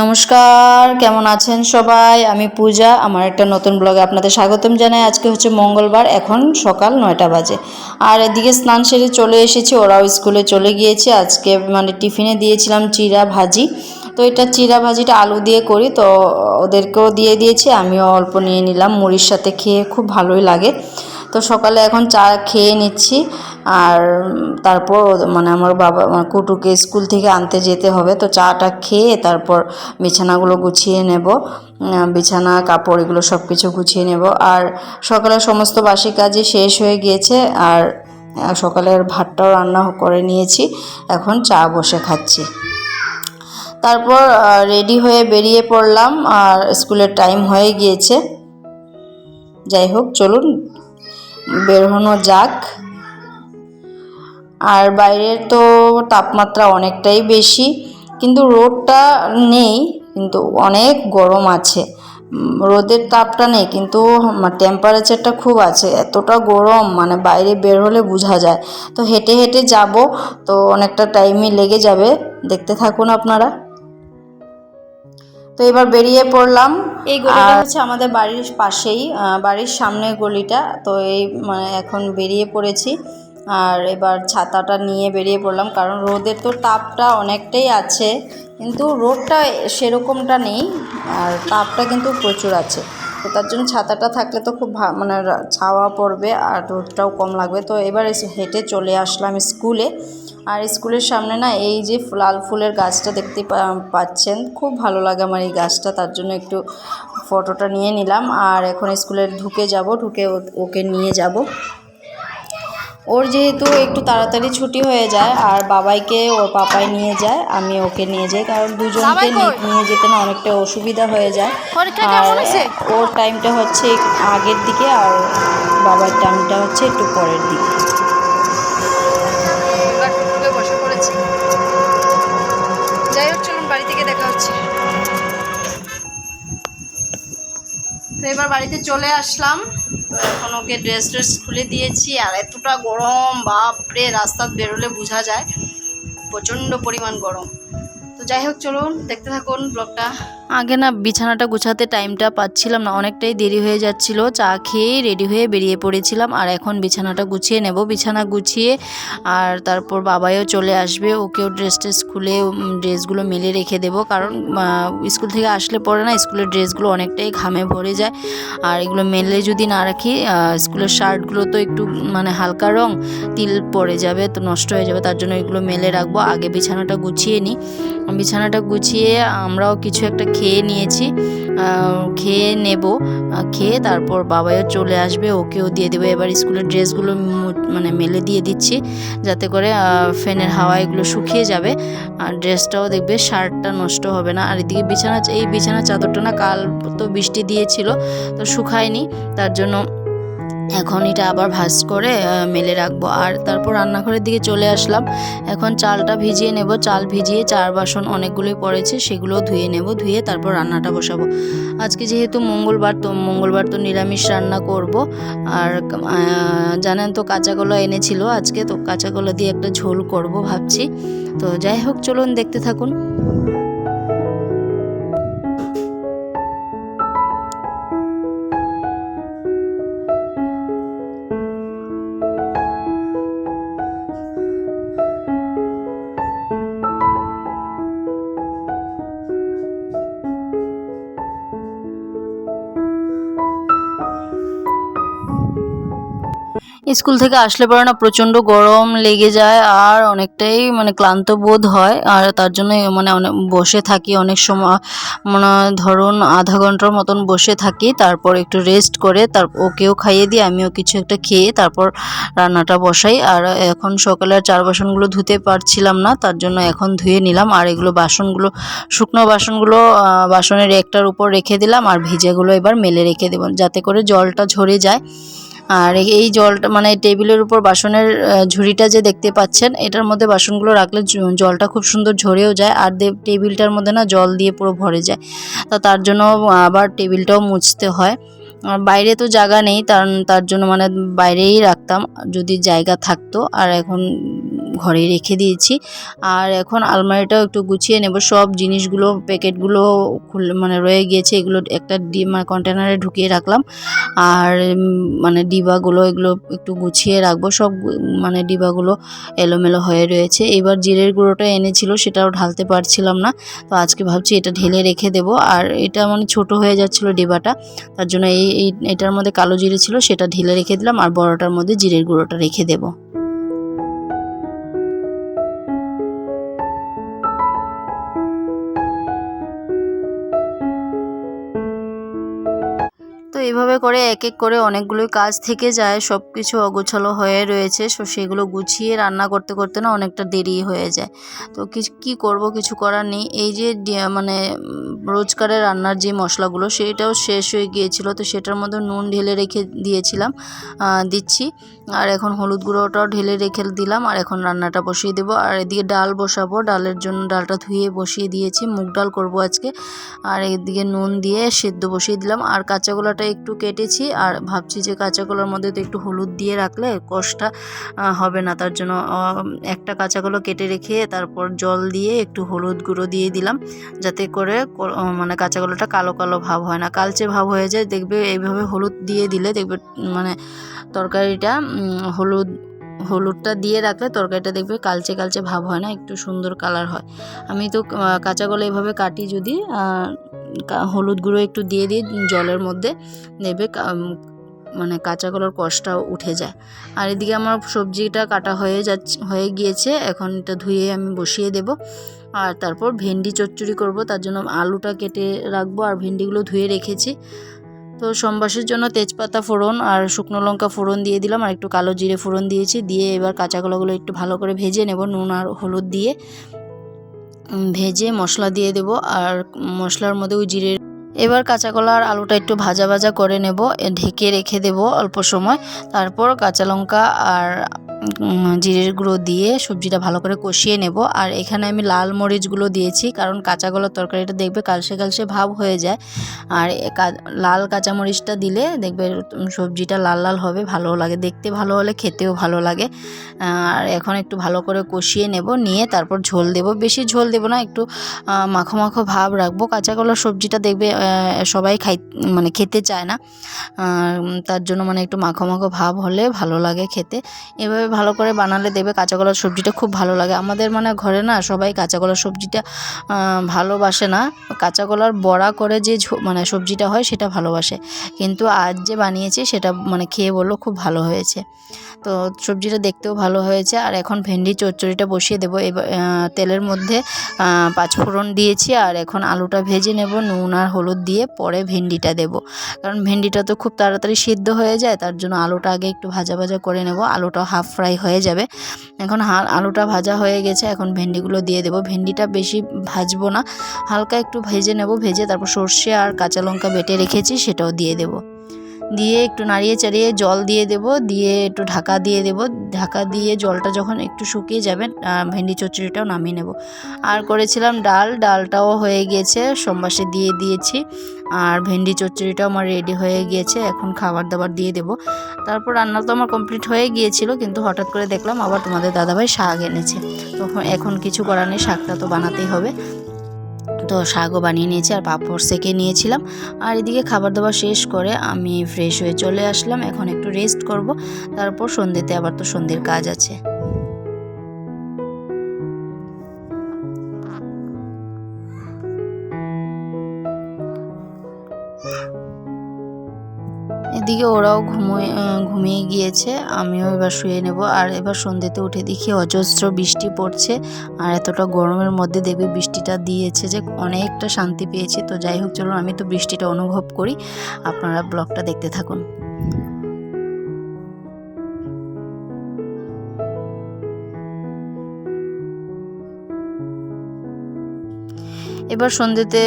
নমস্কার, কেমন আছেন সবাই? আমি পূজা, আমার একটা নতুন ব্লগে আপনাদের স্বাগতম জানাই। আজকে হচ্ছে মঙ্গলবার, এখন সকাল নয়টা বাজে। আর এদিকে স্নান সেরে চলে এসেছি, ওরাও স্কুলে চলে গিয়েছে। আজকে মানে টিফিনে দিয়েছিলাম চিরা ভাজি। তো এটা চিরা ভাজিটা আলু দিয়ে করি, তো ওদেরকেও দিয়ে দিয়েছি, আমিও অল্প নিয়ে নিলাম। মুড়ির সাথে খেয়ে খুব ভালোই লাগে। তো সকালে এখন চা খেয়ে নিচ্ছি। আর তারপর মানে আমার বাবা কুটুকে স্কুল থেকে আনতে যেতে হবে, তো চাটা খেয়ে তারপর বিছানাগুলো গুছিয়ে নেব বিছানা, কাপড় এগুলো সব কিছু গুছিয়ে নেব। আর সকালে সমস্ত বাসি কাজই শেষ হয়ে গিয়েছে, আর সকালের ভাতটাও রান্না করে নিয়েছি, এখন চা বসে খাচ্ছি। তারপর রেডি হয়ে বেরিয়ে পড়লাম, আর স্কুলের টাইম হয়ে গিয়েছে। যাই হোক, চলুন, বের হনো যাক। আর বাইরের তো তাপমাত্রা অনেকটাই বেশি কিন্তু রোদটা নেই কিন্তু অনেক গরম আছে। রোদের তাপটা নেই কিন্তু টেম্পারেচারটা খুব আছে। এতটা গরম মানে বাইরে বের হলে বোঝা যায়। তো হেঁটে হেঁটে যাব তো অনেকটা টাইমই লেগে যাবে। দেখতে থাকুন আপনারা। তো এবার বেরিয়ে পড়লাম। এই গলিটা হচ্ছে আমাদের বাড়ির পাশেই বাড়ির সামনে গলিটা। তো এই মানে এখন বেরিয়ে পড়েছি। আর এবার ছাতাটা নিয়ে বেরিয়ে পড়লাম, কারণ রোদের তো তাপটা অনেকটাই আছে, কিন্তু রোদটা সেরকমটা নেই, আর তাপটা কিন্তু প্রচুর আছে। তো তার জন্য ছাতাটা থাকলে তো খুব ভা- মানে ছাওয়া পড়বে আর রোদটাও কম লাগবে। তো এবার হেঁটে চলে আসলাম স্কুলে, আর স্কুলের সামনে না এই যে লাল ফুলের গাছটা দেখতে পাচ্ছেন, খুব ভালো লাগে আমার এই গাছটা, তার জন্য একটু ফটোটা নিয়ে নিলাম, আর এখন স্কুলে ঢুকে যাব, ঢুকে ওকে নিয়ে যাব। ওর যেহেতু একটু তাড়াতাড়ি ছুটি হয়ে যায় আর বাবাইকে ওর পাপাই নিয়ে যায় আমি ওকে নিয়ে যাই কারণ দুজনকে নিয়ে যেতে না অনেকটা অসুবিধা হয়ে যায়। আর ওর টাইমটা হচ্ছে আগের দিকে আর বাবার টাইমটা হচ্ছে একটু পরের দিকে। যাই হোক চলুন বাড়ি থেকে দেখা হচ্ছে। তো এবার বাড়িতে চলে আসলাম। তো এখন ওকে ড্রেস ট্রেস খুলে দিয়েছি, আর এতটা গরম, বাপরে রাস্তা বেরোলে বোঝা যায় প্রচণ্ড পরিমাণ গরম। তো যাই হোক, চলুন, দেখতে থাকুন ব্লগটা আগে না বিছানাটা গুছাতে টাইমটা পাচ্ছিলাম না, অনেকটাই দেরি হয়ে যাচ্ছিল। চা খেয়েই রেডি হয়ে বেরিয়ে পড়েছিলাম, আর এখন বিছানাটা গুছিয়ে নেব। বিছানা গুছিয়ে আর তারপর বাবাইও চলে আসবে, ওকেও ড্রেস ট্রেস খুলে ড্রেসগুলো মেলে রেখে দেবো। কারণ স্কুল থেকে আসলে পরে না স্কুলের ড্রেসগুলো অনেকটাই ঘামে ভরে যায়। আর এগুলো মেলে যদি না রাখি স্কুলের শার্টগুলো তো একটু মানে হালকা রং, তিল পড়ে যাবে, তো নষ্ট হয়ে যাবে, তার জন্য এগুলো মেলে রাখব। আগে বিছানাটা গুছিয়ে নিই বিছানাটা গুছিয়ে আমরাও কিছু একটা খেয়ে নিয়েছি। খেয়ে নেব খেয়ে তারপর বাবাইও চলে আসবে, ওকেও দিয়ে দেবো। এবার স্কুলের ড্রেসগুলো মানে মেলে দিয়ে দিচ্ছি, যাতে করে ফ্যানের হাওয়া এগুলো শুকিয়ে যাবে। আর ড্রেসটাও দেখবে শার্টটা নষ্ট হবে না। আর এদিকে বিছানা, এই বিছানা চাদরটা না কাল তো বৃষ্টি দিয়েছিল, তো শুকায়নি, তার জন্য এখন এটা আবার ভাজ করে মেলে রাখব। আর তারপর রান্নাঘরের দিকে চলে আসলাম। এখন চালটা ভিজিয়ে নেব। চাল ভিজিয়ে চার বাসন অনেকগুলোই পড়েছে সেগুলো ধুয়ে নেব, ধুয়ে তারপর রান্নাটা বসাবো। আজকে যেহেতু মঙ্গলবার, তো মঙ্গলবার তো নিরামিষ রান্না করব। আর জানেন তো কাঁচা কলা এনেছিল আজকে, তো কাঁচা কলা দিয়ে একটা ঝোল করব ভাবছি। তো যাই হোক, চলুন দেখতে থাকুন। স্কুল থেকে আসলে পরে না প্রচণ্ড গরম লেগে যায় আর অনেকটাই মানে ক্লান্ত বোধ হয়। আর তার জন্য মানে অনেক বসে থাকি অনেক সময় মানে ধরুন আধা ঘণ্টার মতন বসে থাকি, তারপর একটু রেস্ট করে, তার ওকেও খাইয়ে দিই আমিও কিছু একটা খেয়ে তারপর রান্নাটা বসাই। আর এখন সকালে আর চার বাসনগুলো ধুতে পারছিলাম না, তার জন্য এখন ধুয়ে নিলাম। আর এগুলো বাসনগুলো, শুকনো বাসনগুলো বাসনের একটার উপর রেখে দিলাম। আর ভিজেগুলো এবার মেলে রেখে দেবো, যাতে করে জলটা ঝরে যায়। আর এই- জলটা মানে টেবিলের উপর বাসনের ঝুড়িটা যে দেখতে পাচ্ছেন, এটার মধ্যে বাসনগুলো রাখলে জলটা খুব সুন্দর ঝরেও যায় আর টেবিলটার মধ্যে না জল দিয়ে পুরো ভরে যায়। তা তার জন্য আবার টেবিলটাও মুছতে হয়। আর বাইরে তো জায়গা নেই, তার তার জন্য মানে বাইরেই রাখতাম, যদি জায়গা থাকতো। আর এখন ঘরেই রেখে দিয়েছি। আর এখন আলমারিটাও একটু গুছিয়ে নেব। সব জিনিসগুলো, প্যাকেটগুলো খুলে মানে রয়ে গিয়েছে, এগুলো একটা ডি মানে কন্টেনারে ঢুকিয়ে রাখলাম। আর মানে ডিবাগুলো এগুলো একটু গুছিয়ে রাখব। সব মানে ডিবাগুলো এলোমেলো হয়ে রয়েছে। এবার জিরের গুঁড়োটা এনেছিল, সেটাও ঢালতে পারছিলাম না। তো আজকে ভাবছি এটা ঢেলে রেখে দেবো। আর এটা মানে ছোট হয়ে যাচ্ছিল ডিবাটা। তার জন্য এই- এটার মধ্যে কালো জিরে ছিল, সেটা ঢেলে রেখে দিলাম। আর বড়টার মধ্যে জিরের গুঁড়োটা রেখে দেবো। এইভাবে করে এক এক করে অনেকগুলোই কাজ থেকে যায় সব কিছু অগোছালো হয়ে রয়েছে, সো সেগুলো গুছিয়ে রান্না করতে করতে না অনেকটা দেরি হয়ে যায়। তো কি করব কিছু করার নেই। এই যে মানে রোজকারের রান্নার যে মশলাগুলো, সেটাও শেষ হয়ে গিয়েছিল, তো সেটার মধ্যে নুন ঢেলে রেখে দিয়েছিলাম দিচ্ছি। আর এখন হলুদ গুঁড়োটাও ঢেলে রেখে দিলাম, আর এখন রান্নাটা বসিয়ে দেবো। আর এদিকে ডাল বসাবো, ডালের জন্য ডালটা ধুয়ে বসিয়ে দিয়েছি, মুগ ডাল করব আজকে। আর এদিকে নুন দিয়ে সেদ্ধ বসিয়ে দিলাম। আর কাঁচা কলাটা একটু কেটেছি আর ভাবছি যে কাঁচা কলার মধ্যে তো একটু হলুদ দিয়ে রাখলে কষটা হবে না। তার জন্য একটা কাঁচা কলা কেটে রেখে তারপর জল দিয়ে একটু হলুদ গুঁড়ো দিয়ে দিলাম যাতে করে মানে কাঁচা কলাটা কালো কালো ভাব হয় না। কালচে ভাব হয়ে যায়, দেখবে এইভাবে হলুদ দিয়ে দিলে দেখবে মানে তরকারিটা হলুদ, হলুদটা দিয়ে রাখলে তরকারিটা দেখবে কালচে কালচে ভাব হয় না, একটু সুন্দর কালার হয়। আমি তো কাঁচা কলা এভাবে কাটি যদি হলুদ গুঁড়ো একটু দিয়ে দিই, জলের মধ্যে নেবে মানে কাঁচা কলার কষটা উঠে যায়। আর এদিকে আমার সবজিটা কাটা হয়ে যাচ্ছে, হয়ে গিয়েছে, এখন এটা ধুয়ে আমি বসিয়ে দেব। আর তারপর ভেন্ডি চচ্চড়ি করব, তার জন্য আলুটা কেটে রাখব আর ভেন্ডিগুলো ধুয়ে রেখেছি। তো সম্বাসের জন্য তেজপাতা ফোড়ন আর শুকনো লঙ্কা ফোড়ন দিয়ে দিলাম, আর একটু কালো জিরে ফোড়ন দিয়েছি, দিয়ে এবার কাঁচা কলাগুলো একটু ভালো করে ভেজে নেব, নুন আর হলুদ দিয়ে। ভেজে মশলা দিয়ে দেব আর মশলার মধ্যে ওই জিরে এবার কাঁচা কলা আর আলুটা একটু ভাজা ভাজা করে নেব ঢেকে রেখে দেব অল্প সময়। তারপর কাঁচা লঙ্কা আর জিরের গুঁড়ো দিয়ে সবজিটা ভালো করে কষিয়ে নেব। আর এখানে আমি লাল মরিচগুলো দিয়েছি, কারণ কাঁচা কলার তরকারিটা দেখবে কালসে কালসে ভাব হয়ে যায়। আর লাল কাঁচা মরিচটা দিলে দেখবে সবজিটা লাল লাল হবে ভালো লাগে। দেখতে ভালো হলে খেতেও ভালো লাগে। আর এখন একটু ভালো করে কষিয়ে নেব, নিয়ে তারপর ঝোল দেব। বেশি ঝোল দেব না, একটু মাখো মাখো ভাব রাখব। কাঁচা কলার সবজিটা দেখবে সবাই খাই মানে খেতে চায় না। তার জন্য মানে একটু মাখো মাখো ভাব হলে ভালো লাগে খেতে। এভাবে ভালো করে বানালে দেবে কাঁচা কলার সবজিটা খুব ভালো লাগে। আমাদের মানে ঘরে না সবাই কাঁচা কলার সবজিটা ভালোবাসে না। কাঁচা কলার বড়া করে যে মানে সবজিটা হয় সেটা ভালোবাসে। কিন্তু আজ যে বানিয়েছি সেটা মানে খেয়ে বলল খুব ভালো হয়েছে। তো সবজিটা দেখতেও ভালো হয়েছে। আর এখন ভেন্ডি চচ্চড়িটা বসিয়ে দেবো। তেলের মধ্যে পাঁচফোড়ন দিয়েছি। আর এখন আলুটা ভেজে নেব, নুন আর হলুদ দিয়ে পরে ভেন্ডিটা দেব। কারণ ভেন্ডিটা তো খুব তাড়াতাড়ি সিদ্ধ হয়ে যায়, তার জন্য আলুটা আগে একটু ভাজা ভাজা করে নেব। আলুটা হাফ ফ্রাই হয়ে যাবে। এখন আলুটা ভাজা হয়ে গেছে, এখন ভেন্ডিগুলো দিয়ে দেব। ভেন্ডিটা বেশি ভাজবো না, হালকা একটু ভেজে নেব, ভেজে তারপর সর্ষে আর কাঁচা লঙ্কা বেটে রেখেছি, সেটাও দিয়ে দেবো। দিয়ে একটু নাড়িয়ে চাড়িয়ে জল দিয়ে দেব, দিয়ে একটু ঢাকা দিয়ে দেব। ঢাকা দিয়ে জলটা যখন একটু শুকিয়ে যাবে ভেন্ডি চচ্চড়িটাও নামিয়ে নেব। আর করেছিলাম ডাল, ডালটাও হয়ে গিয়েছে, সোমবাসে দিয়ে দিয়েছি। আর ভেন্ডি চচ্চড়িটাও আমার রেডি হয়ে গিয়েছে, এখন খাবার দাবার দিয়ে দেব। তারপর রান্না তো আমার কমপ্লিট হয়ে গিয়েছিল, কিন্তু হঠাৎ করে দেখলাম আবার তোমাদের দাদাভাই শাক এনেছে। তখন এখন কিছু করার নেই, শাকটা তো বানাতেই হবে। তো শাকও বানিয়ে নিয়েছি আর পাঁপড় সেকে নিয়েছিলাম। আর এদিকে খাবার দাবার শেষ করে আমি ফ্রেশ হয়ে চলে আসলাম। এখন একটু রেস্ট করব। তারপর সন্ধ্যেতে আবার তো সন্ধ্যের কাজ আছে। এদিকে ওরাও ঘুমোয় ঘুমিয়ে গিয়েছে। আমিও এবার শুয়ে নেব। আর এবার সন্ধ্যেতে উঠে দেখি অজস্র বৃষ্টি পড়ছে। আর এতটা গরমের মধ্যে দেখবি বৃষ্টিটা দিয়েছে যে অনেকটা শান্তি পেয়েছি। তো যাই হোক চলুন আমি তো বৃষ্টিটা অনুভব করি। আপনারা ব্লগটা দেখতে থাকুন। এবার সন্ধ্যেতে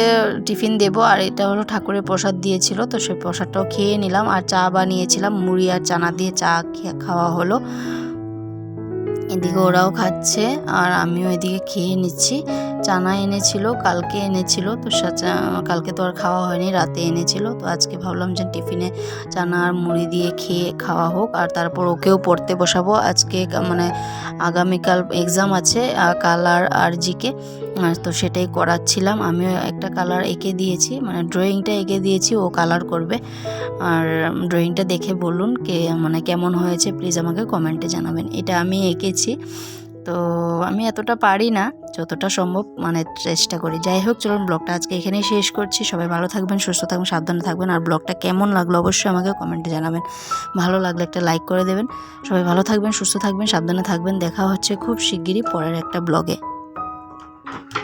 টিফিন দেব আর এটা হলো ঠাকুরের প্রসাদ দিয়েছিল তো সেই প্রসাদটাও খেয়ে নিলাম আর চা বানিয়েছিলাম মুড়ি আর চানা দিয়ে চা খাওয়া হলো। এদিকে ওরাও খাচ্ছে আর আমিও এদিকে খেয়ে নিচ্ছি। চানা এনেছিল কালকে এনেছিল তো কালকে তো আর খাওয়া হয়নি রাতে এনেছিল তো আজকে ভাবলাম যে টিফিনে চানা আর মুড়ি দিয়ে খেয়ে খাওয়া হোক আর তারপর ওকেও পড়তে বসাবো। আজকে মানে আগামীকাল এক্সাম আছে আহ, কালার আর জিকে আর তো সেটাই করাচ্ছিলাম। আমিও একটা কালার এঁকে দিয়েছি মানে ড্রয়িংটা এঁকে দিয়েছি, ও কালার করবে। আর ড্রয়িংটা দেখে বলুন কে মানে কেমন হয়েছে প্লিজ আমাকে কমেন্টে জানাবেন। এটা আমি এঁকেছি, তো আমি এতটা পারি না, যতটা সম্ভব মানে চেষ্টা করি। যাই হোক, চলুন ব্লগটা আজকে এখানেই শেষ করছি। সবাই ভালো থাকবেন, সুস্থ থাকবেন, সাবধানে থাকবেন, আর ব্লগটা কেমন লাগল অবশ্যই আমাকে কমেন্টে জানাবেন। ভালো লাগলে একটা লাইক করে দেবেন। সবাই ভালো থাকবেন, সুস্থ থাকবেন, সাবধানে থাকবেন। দেখা হচ্ছে খুব শিগগিরই পরের একটা ব্লগে Thank you.